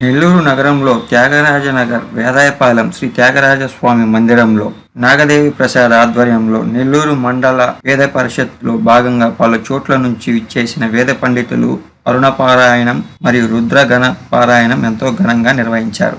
నెల్లూరు నగరంలో త్యాగరాజనగర్ వేదాయపాలెం శ్రీ త్యాగరాజస్వామి మందిరంలో నాగదేవి ప్రసాద్ ఆధ్వర్యంలో నెల్లూరు మండల వేద పరిషత్లో భాగంగా పలు చోట్ల నుంచి విచ్చేసిన వేద పండితులు అరుణపారాయణం మరియు రుద్రగణ పారాయణం ఎంతో ఘనంగా నిర్వహించారు.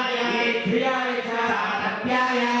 Yeah, yeah.